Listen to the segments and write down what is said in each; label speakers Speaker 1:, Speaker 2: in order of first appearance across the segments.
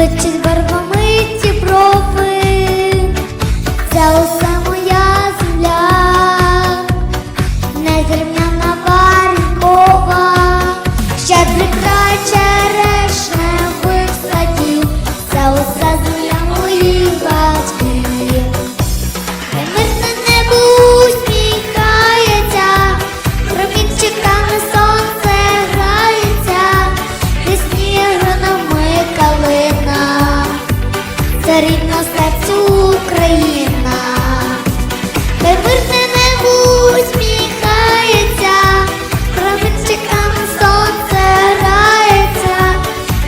Speaker 1: Бличить барвомиті брови, це усе моя земля, незрівняна варінкова, ще край черешневих це серцю Україна. Мирне небо усміхається, промінчиками сонце грається,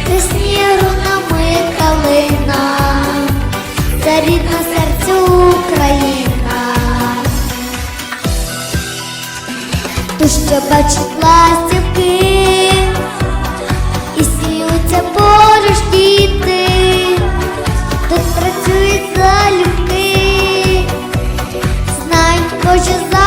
Speaker 1: пісні гранами калина. Це рідна серцю Україна, ту, що бачить ластівки, Hoca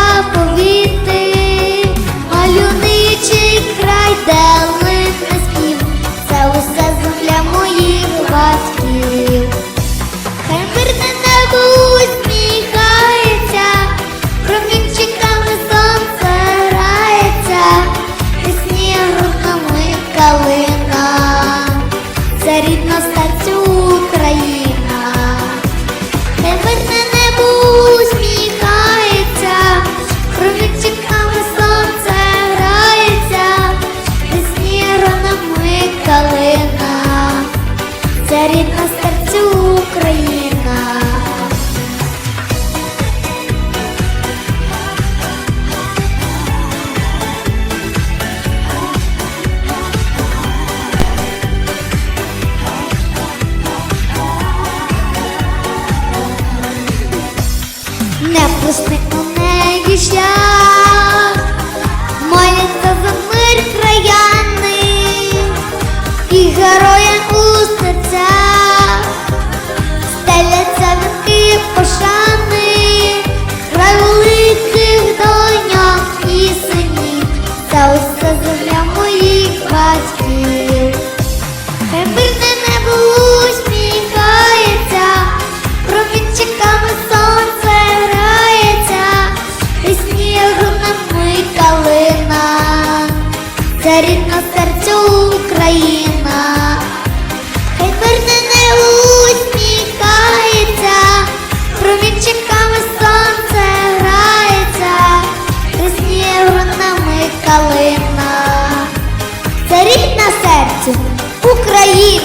Speaker 1: Україна. Не пусти у неї шлях, за мир краяни і героям батьків. Хай небо усміхається, сонце грається, пісні ми калина, це рідна серцю України. allí